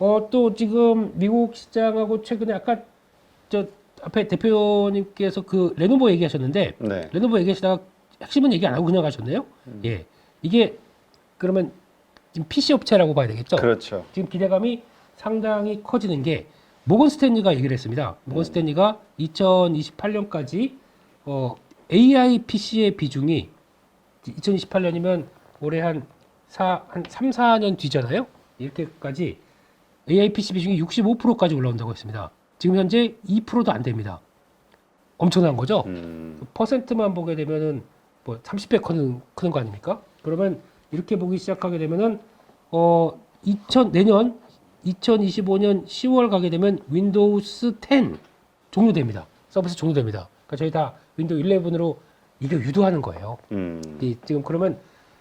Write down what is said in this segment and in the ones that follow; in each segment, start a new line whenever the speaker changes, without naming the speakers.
어, 또 지금 미국 시장하고 최근에 아까 저 앞에 대표님께서 그 레노버 얘기하셨는데
네.
레노버 얘기하시다가 핵심은 얘기 안 하고 그냥 가셨네요.
음.
예. 이게 그러면 지금 PC 업체라고 봐야 되겠죠?
그렇죠.
지금 기대감이 상당히 커지는 게 모건 스탠리가 얘기를 했습니다. 모건 스탠리가 2028년까지 어, AI PC의 비중이 2028년이면 올해 한, 4, 한 3, 4년 뒤잖아요. 이렇게까지 AI PC 비중이 65%까지 올라온다고 했습니다. 지금 현재 2%도 안 됩니다. 엄청난 거죠?
음,
퍼센트만 보게 되면은 뭐 30배 크는, 크는 거 아닙니까? 그러면 이렇게 보기 시작하게 되면은 어 2000, 내년 2025년 10월 가게 되면 윈도우스 10 종료됩니다. 서비스 종료됩니다. 그러니까 저희 다 윈도우 11으로 이게 유도하는 거예요.
음,
이, 지금 그러면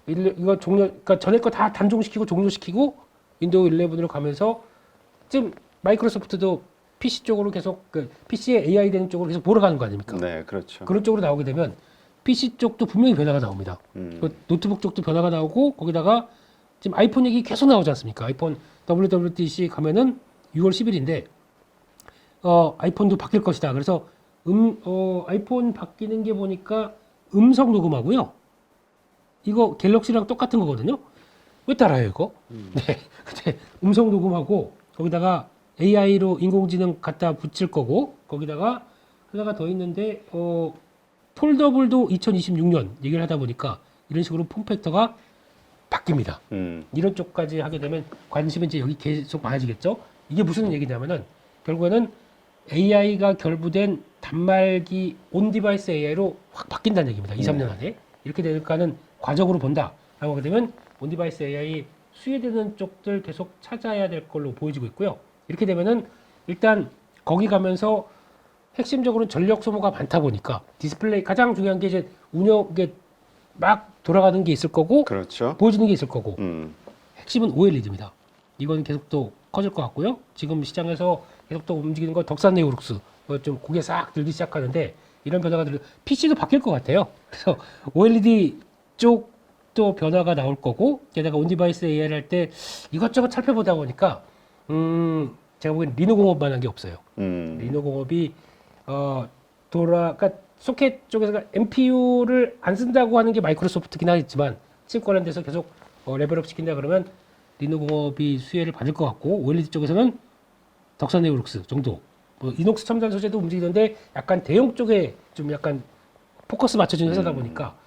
일- 이거 종료, 그러니까 전에 거 다 단종시키고 종료시키고 윈도우 11으로 가면서 지금 마이크로소프트도 PC 쪽으로 계속 그 PC에 AI 되는 쪽으로 계속 몰아가는 거 아닙니까?
네, 그렇죠.
그런 쪽으로 나오게 되면 PC 쪽도 분명히 변화가 나옵니다.
음,
그 노트북 쪽도 변화가 나오고 거기다가 지금 아이폰 얘기 계속 나오지 않습니까? 아이폰 WWDC 가면은 6월 10일인데 어 아이폰도 바뀔 것이다. 그래서 음 어 아이폰 바뀌는 게 보니까 음성 녹음하고요. 이거 갤럭시랑 똑같은 거거든요. 왜 따라요 이거? 네, 근데 음성 녹음하고 거기다가 AI로 인공지능 갖다 붙일 거고 거기다가 하나가 더 있는데 어 폴더블도 2026년 얘기를 하다 보니까 이런 식으로 폼팩터가 바뀝니다.
음,
이런 쪽까지 하게 되면 관심이 이제 여기 계속 많아지겠죠. 이게 무슨 얘기냐면은 결국에는 AI가 결부된 단말기 온 디바이스 AI로 확 바뀐다는 얘기입니다. 2, 3년 안에 이렇게 되니까는 과적으로 본다라고 하게 되면 온 디바이스 AI 수혜되는 쪽들 계속 찾아야 될 걸로 보여지고 있고요. 이렇게 되면은 일단 거기 가면서 핵심적으로는 전력 소모가 많다 보니까 디스플레이 가장 중요한 게 이제 운영에 막 돌아가는 게 있을 거고
그렇죠.
보여주는 게 있을 거고
음,
핵심은 OLED입니다. 이건 계속 또 커질 것 같고요. 지금 시장에서 계속 또 움직이는 건 덕산 네오룩스 어, 좀 고개 싹 들기 시작하는데 이런 변화가 들 PC도 바뀔 것 같아요. 그래서 OLED 쪽 도 변화가 나올 거고 게다가 온디바이스 AI를 할 때 이것저것 살펴보다 보니까 음 제가 보기엔 리노 공업만 한 게 없어요.
음,
리노 공업이 어 돌아 그러니까 소켓 쪽에서 MPU를 안 쓴다고 하는 게 마이크로소프트긴 하겠지만 칩 관련돼서 계속 어, 레벨업 시킨다 그러면 리노 공업이 수혜를 받을 것 같고 OLED 쪽에서는 덕산 네오룩스 정도 뭐 이녹스 첨단 소재도 움직이는데 약간 대형 쪽에 좀 약간 포커스 맞춰준 회사다
음.
보니까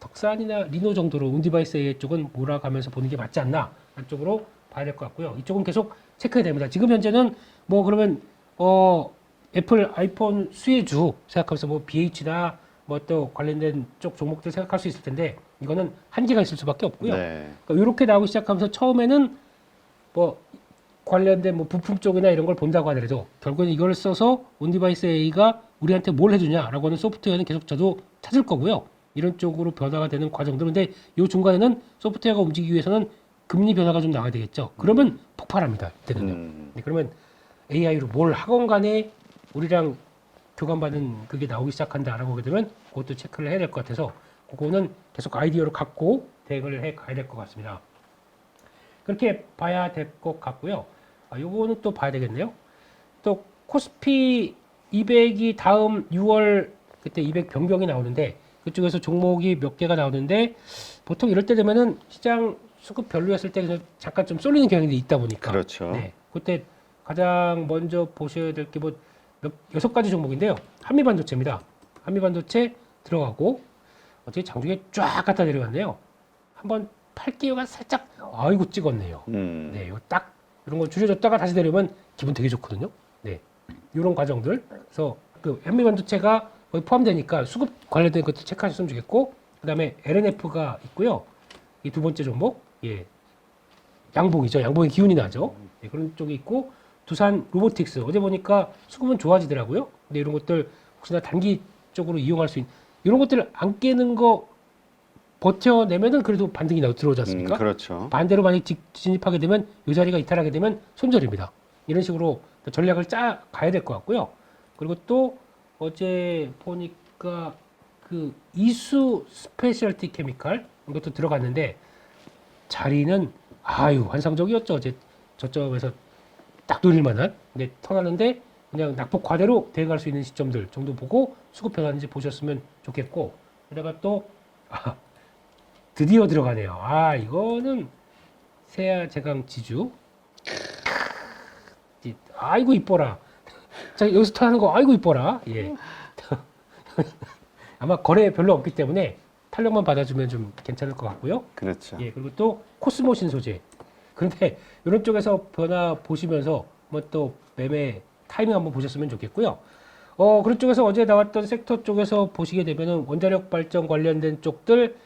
덕산이나 리노 정도로 온디바이스 AI 쪽은 몰아가면서 보는 게 맞지 않나 안쪽으로 봐야 될 것 같고요. 이쪽은 계속 체크해야 됩니다. 지금 현재는 뭐 그러면 어 애플 아이폰 수혜주 생각하면서 뭐 BH나 뭐 또 관련된 쪽 종목들 생각할 수 있을 텐데 이거는 한계가 있을 수밖에 없고요.
네,
그러니까 이렇게 나오기 시작하면서 처음에는 뭐 관련된 뭐 부품 쪽이나 이런 걸 본다고 하더라도 결국엔 이걸 써서 온디바이스 A가 우리한테 뭘 해주냐라고 하는 소프트웨어는 계속 저도 찾을 거고요. 이런 쪽으로 변화가 되는 과정들. 근데 이 중간에는 소프트웨어가 움직이기 위해서는 금리 변화가 좀 나와야 되겠죠. 그러면 폭발합니다. 이때는요.
음,
네, 그러면 AI로 뭘 하건 간에 우리랑 교감받는 그게 나오기 시작한다라고 하게 되면 그것도 체크를 해야 될 것 같아서 그거는 계속 아이디어를 갖고 대응을 해 가야 될 것 같습니다. 그렇게 봐야 될 것 같고요. 아, 요거는 또 봐야 되겠네요. 또 코스피 200이 다음 6월 그때 200 변경이 나오는데 그쪽에서 종목이 몇 개가 나오는데 보통 이럴 때 되면은 시장 수급 별로였을 때 잠깐 좀 쏠리는 경향이 있다 보니까
그렇죠.
네, 그때 가장 먼저 보셔야 될 게 뭐 여섯 가지 종목인데요. 한미반도체입니다. 한미반도체 들어가고 어떻게 장중에 쫙 갖다 내려갔네요. 한번 팔기가 살짝 아이고 찍었네요.
음,
네, 이거 딱 이런 거 줄여줬다가 다시 내려오면 기분 되게 좋거든요. 네, 이런 과정들. 그래서 그 한미반도체가 거기 포함되니까 수급 관련된 것도 체크하셨으면 좋겠고, 그 다음에 LNF가 있고요. 이 두 번째 종목, 예, 양봉이죠. 양봉의 기운이 나죠. 네, 그런 쪽이 있고 두산 로보틱스 어제 보니까 수급은 좋아지더라고요. 근데 이런 것들 혹시나 단기 쪽으로 이용할 수 있는 이런 것들 안 깨는 거 버텨내면은 그래도 반등이 나 들어오지
음,
않습니까?
그렇죠.
반대로 만약 직- 진입하게 되면 이 자리가 이탈하게 되면 손절입니다. 이런 식으로 전략을 짜 가야 될 것 같고요. 그리고 또 어제 보니까 그 이수 스페셜티 케미칼 이것도 들어갔는데 자리는 아유 환상적이었죠. 어제 저점에서 딱 노릴 만한 근데 턴하는데 그냥 낙폭 과대로 대응할 수 있는 시점들 정도 보고 수급 변화인지 보셨으면 좋겠고 게다가 또 아, 드디어 들어가네요. 아 이거는 세아 제강 지주. 이- 아이고 이뻐라. 자 여기서 턴하는 거 아이고 이뻐라. 예. 아마 거래 별로 없기 때문에 탄력만 받아주면 좀 괜찮을 것 같고요.
그렇죠.
예, 그리고 또 코스모 신소재. 그런데 이런 쪽에서 변화 보시면서 뭐또 매매 타이밍 한번 보셨으면 좋겠고요. 어, 그런 쪽에서 어제 나왔던 섹터 쪽에서 보시게 되면은 원자력 발전 관련된 쪽들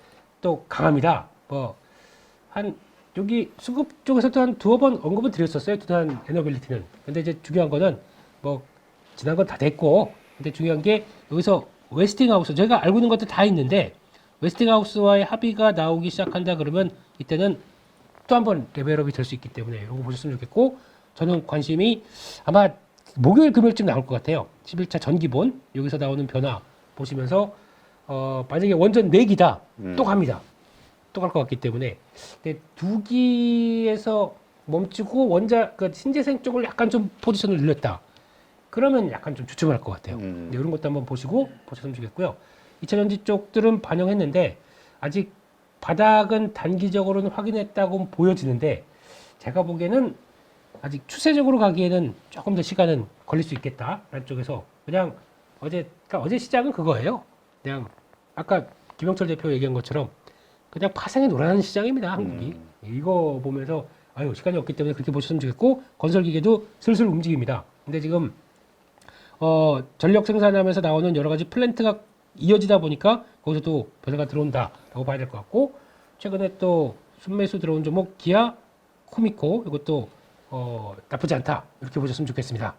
또 강합니다. 뭐 한 여기 수급 쪽에서도 한 두어 번 언급을 드렸었어요. 두단 에너빌리티는. 근데 이제 중요한 거는 뭐 지난 건 다 됐고 근데 중요한 게 여기서 웨스팅하우스 저희가 알고 있는 것도 다 있는데 웨스팅하우스와의 합의가 나오기 시작한다 그러면 이때는 또 한 번 레벨업이 될 수 있기 때문에 이런 거 보셨으면 좋겠고 저는 관심이 아마 목요일 금요일쯤 나올 것 같아요. 11차 전기본 여기서 나오는 변화 보시면서 어 만약에 원전 네기다
음.
또 갑니다. 또 갈 것 같기 때문에. 근데 두 기에서 멈추고 원자 그 신재생 쪽을 약간 좀 포지션을 늘렸다 그러면 약간 좀 주춤할 것 같아요
음.
네, 이런 것도 한번 보시고 보셨으면 좋겠고요. 2차 전지 쪽들은 반영했는데 아직 바닥은 단기적으로는 확인했다고 보여지는데 제가 보기에는 아직 추세적으로 가기에는 조금 더 시간은 걸릴 수 있겠다라는 쪽에서 그냥 어제 그러니까 어제 시작은 그거예요. 그냥 아까 김영철 대표 얘기한 것처럼 그냥 파생에 놀아나는 시장입니다 한국이 이거 보면서 아유 시간이 없기 때문에 그렇게 보셨으면 좋겠고 건설 기계도 슬슬 움직입니다. 근데 지금 어, 전력 생산하면서 나오는 여러 가지 플랜트가 이어지다 보니까 거기서도 변화가 들어온다라고 봐야 될 것 같고 최근에 또 순매수 들어온 종목 기아, 코미코 이것도 어, 나쁘지 않다 이렇게 보셨으면 좋겠습니다.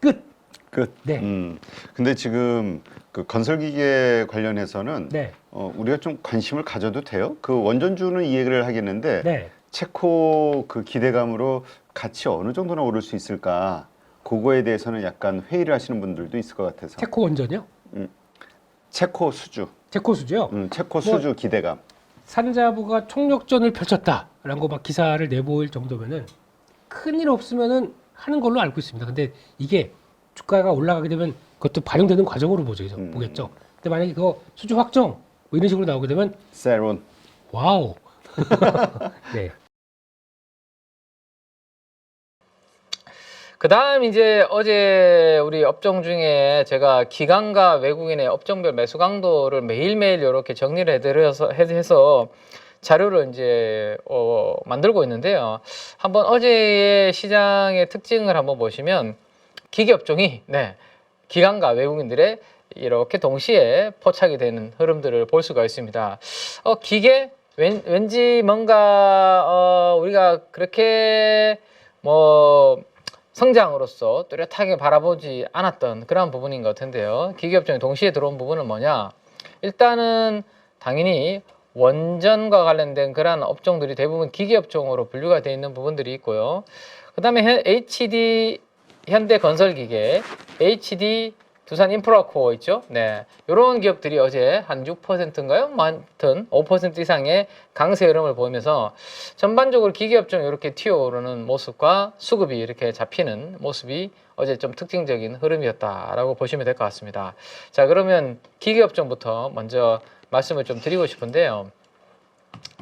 끝.
끝.
네.
음. 근데 지금 그 건설기계 관련해서는
네,
어, 우리가 좀 관심을 가져도 돼요? 그 원전주는 이해를 하겠는데
네.
체코 그 기대감으로 같이 어느 정도나 오를 수 있을까? 그거에 대해서는 약간 회의를 하시는 분들도 있을 것 같아서.
체코 원전이요?
체코 수주,
체코 수죠.
음, 체코 수주 기대감.
산자부가 총력전을 펼쳤다라고 막 기사를 내보일 정도면은 큰일 없으면은 하는 걸로 알고 있습니다. 근데 이게 주가가 올라가게 되면 그것도 반영되는 과정으로 보죠,
음.
보겠죠. 근데 만약에 그거 수주 확정 뭐 이런 식으로 나오게 되면
세론.
와우. 네.
그 다음 이제 어제 우리 업종 중에 제가 기관과 외국인의 업종별 매수 강도를 매일매일 이렇게 정리를 해드려서 해서 자료를 이제 어, 만들고 있는데요. 한번 어제의 시장의 특징을 한번 보시면 기계 업종이 네, 기관과 외국인들의 이렇게 동시에 포착이 되는 흐름들을 볼 수가 있습니다. 어, 기계 왠, 왠지 뭔가 어, 우리가 그렇게 뭐 성장으로서 뚜렷하게 바라보지 않았던 그런 부분인 것 같은데요. 기계업종이 동시에 들어온 부분은 뭐냐? 일단은 당연히 원전과 관련된 그러한 업종들이 대부분 기계업종으로 분류가 되어 있는 부분들이 있고요. 그 다음에 HD 현대건설기계, HD 두산 인프라코어 있죠? 네. 이런 기업들이 어제 한 6%인가요? 뭐 하여튼 5% 이상의 강세 흐름을 보이면서 전반적으로 기계업종 이렇게 튀어오르는 모습과 수급이 이렇게 잡히는 모습이 어제 좀 특징적인 흐름이었다라고 보시면 될 것 같습니다. 자, 그러면 기계업종부터 먼저 말씀을 좀 드리고 싶은데요.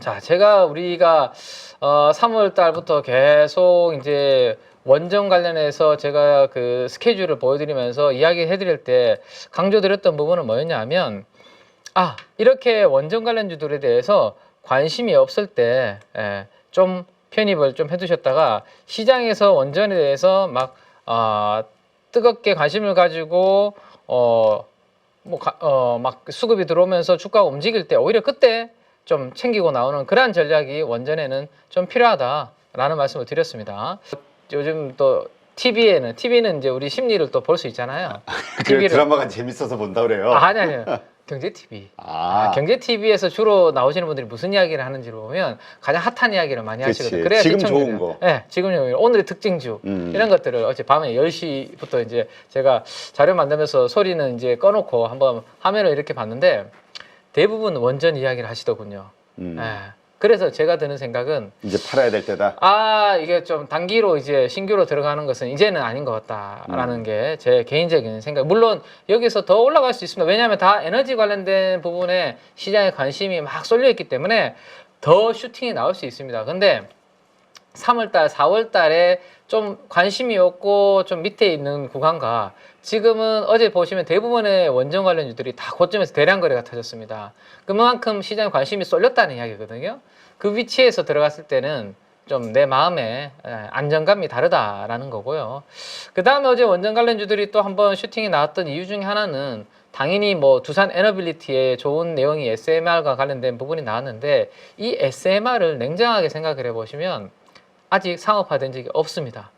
자, 제가 우리가 어, 3월 달부터 계속 이제 원전 관련해서 제가 그 스케줄을 보여드리면서 이야기해 드릴 때 강조드렸던 부분은 뭐였냐면 아 이렇게 원전 관련주들에 대해서 관심이 없을 때 좀 편입을 좀 해두셨다가 시장에서 원전에 대해서 막 아, 뜨겁게 관심을 가지고 어, 어뭐어막 수급이 들어오면서 주가가 움직일 때 오히려 그때 좀 챙기고 나오는 그러한 전략이 원전에는 좀 필요하다라는 말씀을 드렸습니다. 요즘 또 TV에는 TV는 이제 우리 심리를 또 볼 수 있잖아요.
그 드라마가 재밌어서 본다 그래요.
아, 아니 아니요. 경제 TV.
아,
경제 TV에서 주로 나오시는 분들이 무슨 이야기를 하는지 를 보면 가장 핫한 이야기를 많이
그치.
하시거든요. 그래야
지금
시청률이-
좋은 거.
네, 지금 좋은 거. 오늘의 특징주
음.
이런 것들을 어제 밤에 10시부터 이제 제가 자료 만들면서 소리는 이제 꺼놓고 한번 화면을 이렇게 봤는데 대부분 원전 이야기를 하시더군요.
음.
예. 그래서 제가 드는 생각은
이제 팔아야 될 때다.
아 이게 좀 단기로 이제 신규로 들어가는 것은 이제는 아닌 것 같다라는 게 제 개인적인 생각. 물론 여기서 더 올라갈 수 있습니다. 왜냐하면 다 에너지 관련된 부분에 시장에 관심이 막 쏠려 있기 때문에 더 슈팅이 나올 수 있습니다. 근데 3월달, 4월달에 좀 관심이 없고 좀 밑에 있는 구간과 지금은 어제 보시면 대부분의 원전 관련주들이 다 고점에서 대량 거래가 터졌습니다. 그만큼 시장에 관심이 쏠렸다는 이야기거든요. 그 위치에서 들어갔을 때는 좀 내 마음에 에, 안정감이 다르다라는 거고요. 그 다음에 어제 원전 관련주들이 또 한번 슈팅이 나왔던 이유 중에 하나는 당연히 뭐 두산 에너빌리티에 좋은 내용이 SMR과 관련된 부분이 나왔는데 이 SMR을 냉정하게 생각을 해보시면 아직 상업화된 적이 없습니다.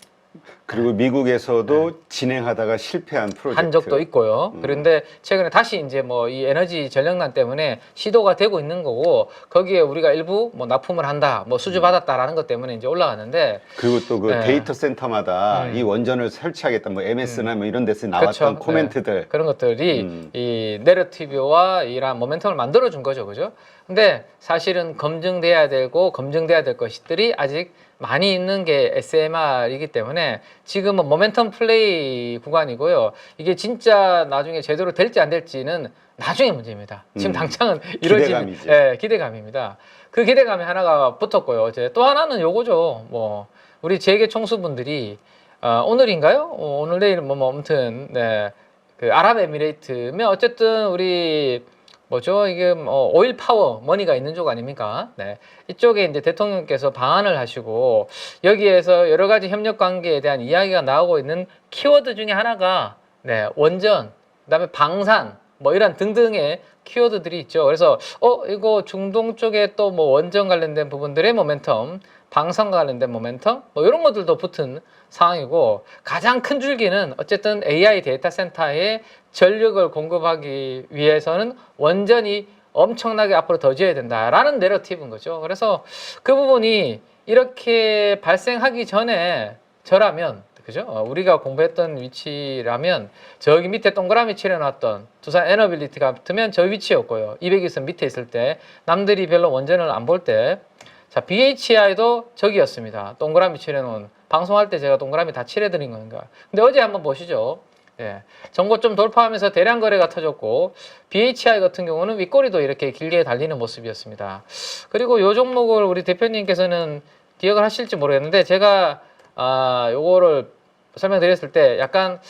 그리고 미국에서도 진행하다가 실패한 프로젝트.
네. 한 적도 있고요.
음.
그런데 최근에 다시 이제 뭐 이 에너지 전력난 때문에 시도가 되고 있는 거고 거기에 우리가 일부 뭐 납품을 한다, 뭐 수주 받았다라는 것 때문에 이제 올라가는데
그리고 또 그
네.
데이터 센터마다
음.
이 원전을 설치하겠다, 뭐 MS나 뭐 이런 데서 나왔던
그쵸.
코멘트들.
그런 것들이
음.
이 내러티브와 이러한 모멘텀을 만들어 준 거죠, 그죠? 근데 사실은 검증돼야 되고 검증돼야 될 것들이 아직 많이 있는 게 SMR이기 때문에 지금은 모멘텀 플레이 구간이고요. 이게 진짜 나중에 제대로 될지 안 될지는 나중에 문제입니다. 지금
음.
당장은 이루어지는
기대감이지.
예, 기대감입니다. 그 기대감이 하나가 붙었고요. 어제 또 하나는 요거죠. 뭐 우리 재계 총수분들이 어, 오늘인가요? 어, 오늘 내일 뭐, 뭐 아무튼 네. 그 아랍에미레이트면 어쨌든 우리 뭐죠 이게 뭐 오일 파워 머니가 있는 쪽 아닙니까? 네 이쪽에 이제 대통령께서 방한을 하시고 여기에서 여러 가지 협력 관계에 대한 이야기가 나오고 있는 키워드 중에 하나가 네 원전 그다음에 방산 뭐 이런 등등의 키워드들이 있죠. 그래서 어 이거 중동 쪽에 또 뭐 원전 관련된 부분들의 모멘텀, 방산과 관련된 모멘텀 뭐 이런 것들도 붙은 상황이고 가장 큰 줄기는 어쨌든 AI 데이터 센터에 전력을 공급하기 위해서는 원전이 엄청나게 앞으로 더 지어야 된다라는 내러티브인 거죠. 그래서 그 부분이 이렇게 발생하기 전에 저라면 그죠? 어, 우리가 공부했던 위치라면 저기 밑에 동그라미 칠해놨던 두산 에너빌리티 같으면 저 위치였고요. 200일선 밑에 있을 때 남들이 별로 원전을 안 볼 때 자, BHI도 저기였습니다. 동그라미 칠해놓은 방송할 때 제가 동그라미 다 칠해드린 건가. 근데 어제 한번 보시죠. 예. 정고 좀 돌파하면서 대량 거래가 터졌고 BHI 같은 경우는 윗꼬리도 이렇게 길게 달리는 모습이었습니다. 그리고 요 종목을 우리 대표님께서는 기억을 하실지 모르겠는데 제가 아 요거를 설명드렸을 때 약간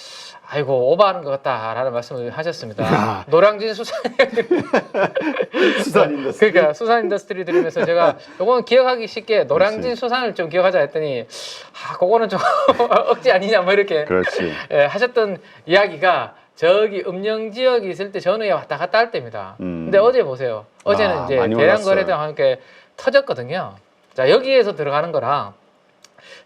아이고 오버하는 것 같다라는 말씀을 하셨습니다.
아.
노량진 수산
수산 인더스트리.
그러니까 수산 인더스트리 들으면서 제가 요거는 기억하기 쉽게 노량진
그렇지.
수산을 좀 기억하자 했더니 아 그거는 좀 억지 아니냐 뭐 이렇게
그렇지.
예, 하셨던 이야기가 저기 음영 지역이 있을 때 전후에 왔다 갔다 할 때입니다.
음.
근데 어제 보세요. 어제는
아,
이제
많이
대량
올랐어요.
거래대와 함께 터졌거든요. 자 여기에서 들어가는 거랑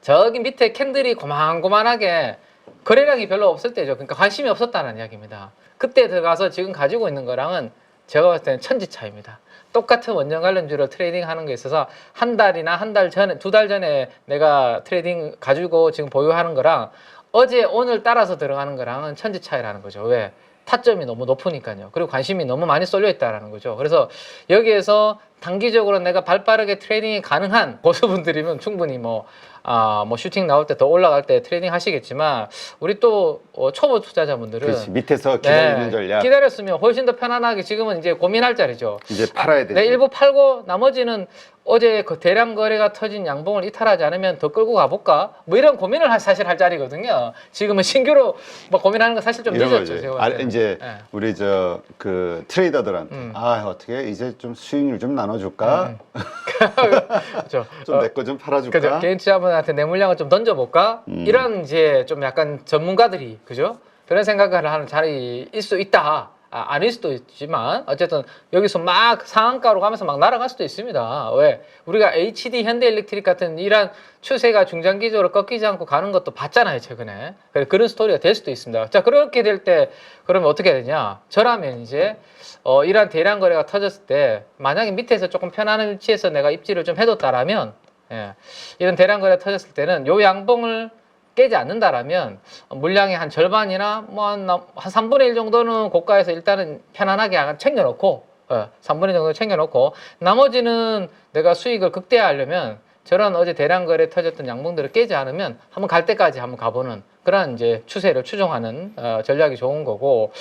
저기 밑에 캔들이 고만고만하게 거래량이 별로 없을 때죠. 그러니까 관심이 없었다는 이야기입니다. 그때 들어가서 지금 가지고 있는 거랑은 제가 봤을 때는 천지 차이입니다. 똑같은 원전 관련주로 트레이딩 하는 게 있어서 한 달이나 한 달 전에 두 달 전에 내가 트레이딩 가지고 지금 보유하는 거랑 어제 오늘 따라서 들어가는 거랑은 천지 차이라는 거죠. 왜? 타점이 너무 높으니까요. 그리고 관심이 너무 많이 쏠려 있다라는 거죠. 그래서 여기에서 단기적으로 내가 발 빠르게 트레이딩이 가능한 고수분들이면 충분히 뭐, 아, 뭐 슈팅 나올 때 더 올라갈 때 트레이딩 하시겠지만 우리 또 어, 초보 투자자분들은
그렇지. 밑에서 기다리는
네,
전략.
기다렸으면 훨씬 더 편안하게 지금은 이제 고민할 자리죠.
이제 팔아야 되지.
내 일부 팔고 나머지는 어제 그 대량 거래가 터진 양봉을 이탈하지 않으면 더 끌고 가볼까? 뭐 이런 고민을 하- 사실 할 자리거든요. 지금은 신규로 뭐 고민하는 건 사실 좀
이런
늦었죠.
거지.
제가
아,
봤을 때는.
이제
네.
우리 저 그 트레이더들한테
음.
아 어떻게 이제 좀 수익률 좀 나눠줄까? 좀 내 거 좀 팔아줄까?
그죠. 개인 투자분한테 내 물량을 좀 던져볼까?
음.
이런 이제 좀 약간 전문가들이 그죠? 그런 생각을 하는 자리일 수 있다. 아, 아닐 수도 있지만 어쨌든 여기서 막 상한가로 가면서 막 날아갈 수도 있습니다. 왜? 우리가 HD 현대일렉트릭 같은 이런 추세가 중장기적으로 꺾이지 않고 가는 것도 봤잖아요 최근에. 그래, 그런 스토리가 될 수도 있습니다. 자 그렇게 될 때 그러면 어떻게 해야 되냐? 저라면 이제 어, 이러한 대량 거래가 터졌을 때 만약에 밑에서 조금 편안한 위치에서 내가 입지를 좀 해뒀다라면 예, 이런 대량 거래 터졌을 때는 요 양봉을 깨지 않는다라면 물량의 한 절반이나 뭐한 한 3분의 1 정도는 고가에서 일단은 편안하게 챙겨놓고 어, 3분의 정도 챙겨놓고 나머지는 내가 수익을 극대화하려면 저런 어제 대량 거래 터졌던 양봉들을 깨지 않으면 한번 갈 때까지 한번 가보는 그런 이제 추세를 추종하는 어, 전략이 좋은 거고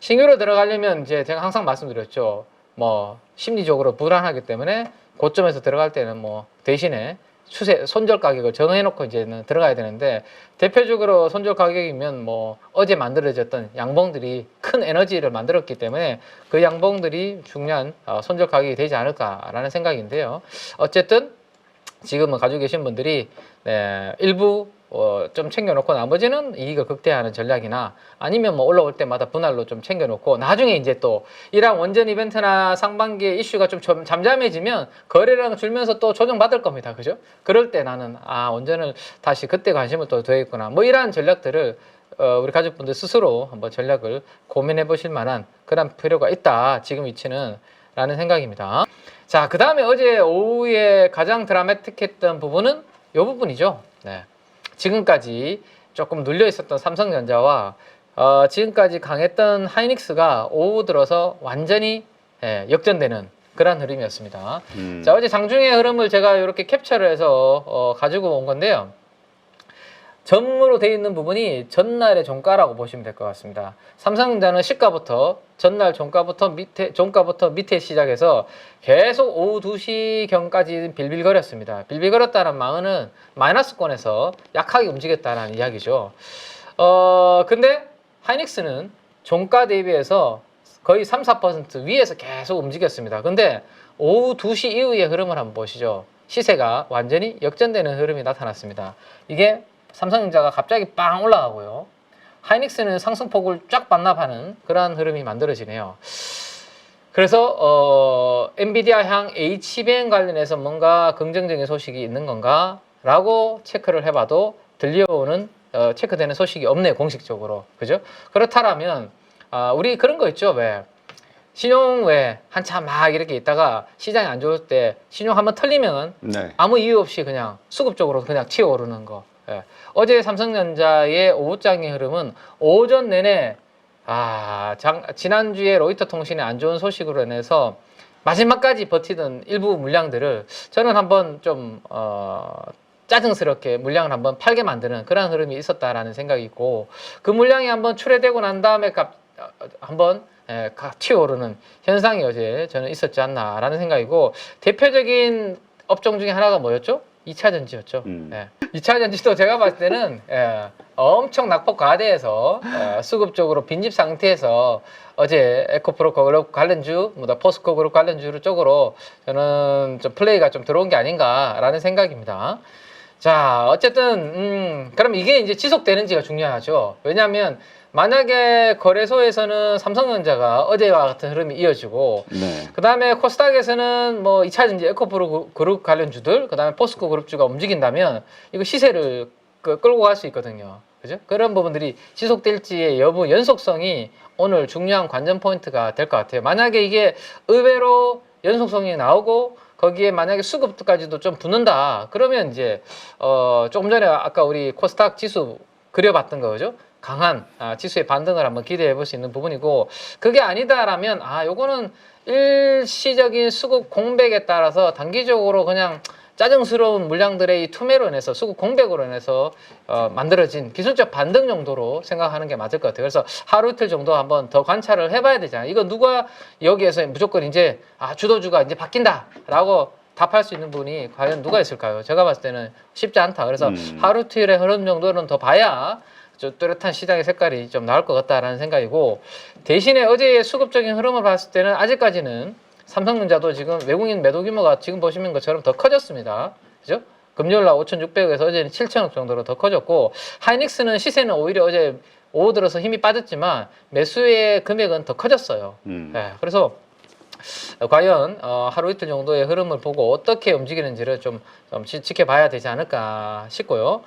신규로 들어가려면 이제 제가 항상 말씀드렸죠. 뭐 심리적으로 불안하기 때문에 고점에서 들어갈 때는 뭐 대신에 추세 손절 가격을 정해놓고 이제는 들어가야 되는데 대표적으로 손절 가격이면 뭐 어제 만들어졌던 양봉들이 큰 에너지를 만들었기 때문에 그 양봉들이 중요한 어, 손절 가격이 되지 않을까라는 생각인데요. 어쨌든 지금은 가지고 계신 분들이 네, 일부 어, 좀 챙겨놓고 나머지는 이익을 극대화하는 전략이나 아니면 뭐 올라올 때마다 분할로 좀 챙겨놓고 나중에 이제 또 이랑 원전 이벤트나 상반기에 이슈가 좀 잠- 잠잠해지면 거래량 줄면서 또 조정받을 겁니다. 그죠? 그럴 때 나는 아 원전을 다시 그때 관심을 또 둬야겠구나 뭐 이러한 전략들을 어, 우리 가족분들 스스로 한번 전략을 고민해 보실 만한 그런 필요가 있다. 지금 위치는 라는 생각입니다. 자, 그 다음에 어제 오후에 가장 드라마틱했던 부분은 이 부분이죠. 네. 지금까지 조금 눌려 있었던 삼성전자와 어, 지금까지 강했던 하이닉스가 오후 들어서 완전히 예, 역전되는 그런 흐름이었습니다.
음.
자, 어제 장중의 흐름을 제가 이렇게 캡처를 해서 어, 가지고 온 건데요. 점으로 되어 있는 부분이 전날의 종가라고 보시면 될 것 같습니다. 삼성전자는 시가부터 전날 종가부터 밑에 종가부터 밑에 시작해서 계속 오후 2시 경까지 빌빌거렸습니다. 빌빌거렸다는 말은 마이너스권에서 약하게 움직였다는 이야기죠. 어 근데 하이닉스는 종가 대비해서 거의 3, 4% 위에서 계속 움직였습니다. 근데 오후 2시 이후의 흐름을 한번 보시죠. 시세가 완전히 역전되는 흐름이 나타났습니다. 이게 삼성전자가 갑자기 빵 올라가고요. 하이닉스는 상승폭을 쫙 반납하는 그러한 흐름이 만들어지네요. 그래서 어, 엔비디아 향 HBM 관련해서 뭔가 긍정적인 소식이 있는 건가 라고 체크를 해봐도 들려오는 어, 체크되는 소식이 없네요 공식적으로 그죠? 그렇다면 아, 우리 그런 거 있죠 왜 신용 왜 한참 막 이렇게 있다가 시장이 안 좋을 때 신용 한번 털리면
네.
아무 이유 없이 그냥 수급적으로 그냥 튀어 오르는 거. 예. 어제 삼성전자의 오후장의 흐름은 오전 내내 아 장, 지난주에 로이터 통신의 안 좋은 소식으로 인해서 마지막까지 버티던 일부 물량들을 저는 한번 좀 어, 짜증스럽게 물량을 한번 팔게 만드는 그런 흐름이 있었다라는 생각이 있고 그 물량이 한번 출회되고 난 다음에 갑, 어, 한번 예, 각 튀어오르는 현상이 어제 저는 있었지 않나라는 생각이고 대표적인 업종 중에 하나가 뭐였죠? 2차 전지였죠.
음.
예. 2차 전지도 제가 봤을 때는 예, 엄청 낙폭 과대해서 예, 수급적으로 빈집 상태에서 어제 에코프로 그룹 관련주, 뭐다 포스코 그룹 관련주 쪽으로 저는 좀 플레이가 좀 들어온 게 아닌가라는 생각입니다. 자, 어쨌든 음, 그럼 이게 이제 지속되는지가 중요하죠. 왜냐하면 만약에 거래소에서는 삼성전자가 어제와 같은 흐름이 이어지고
네.
그 다음에 코스닥에서는 뭐 2차전지 에코프로 그룹 관련주들, 그 다음에 포스코 그룹주가 움직인다면 이거 시세를 그- 끌고 갈 수 있거든요. 그죠? 그런 부분들이 지속될지의 여부, 연속성이 오늘 중요한 관전 포인트가 될 것 같아요. 만약에 이게 의외로 연속성이 나오고 거기에 만약에 수급까지도 좀 붙는다. 그러면 이제 어 조금 전에 아까 우리 코스닥 지수 그려봤던 거죠. 강한 아, 지수의 반등을 한번 기대해 볼 수 있는 부분이고 그게 아니다라면 아 요거는 일시적인 수급 공백에 따라서 단기적으로 그냥 짜증스러운 물량들의 이 투매로 인해서 수급 공백으로 인해서 어, 만들어진 기술적 반등 정도로 생각하는 게 맞을 것 같아요. 그래서 하루 이틀 정도 한번 더 관찰을 해봐야 되잖아요. 이거 누가 여기에서 무조건 이제 아 주도주가 이제 바뀐다라고 답할 수 있는 분이 과연 누가 있을까요? 제가 봤을 때는 쉽지 않다. 그래서
음.
하루 이틀의 흐름 정도는 더 봐야 저 뚜렷한 시장의 색깔이 좀 나올 것 같다라는 생각이고 대신에 어제의 수급적인 흐름을 봤을 때는 아직까지는 삼성전자도 지금 외국인 매도 규모가 지금 보시는 것처럼 더 커졌습니다. 그죠? 금요일 날 5,600억에서 어제는 7천억 정도로 더 커졌고 하이닉스는 시세는 오히려 어제 오후 들어서 힘이 빠졌지만 매수의 금액은 더 커졌어요.
음.
네, 그래서 과연 어, 하루 이틀 정도의 흐름을 보고 어떻게 움직이는지를 좀, 좀 지- 지켜봐야 되지 않을까 싶고요.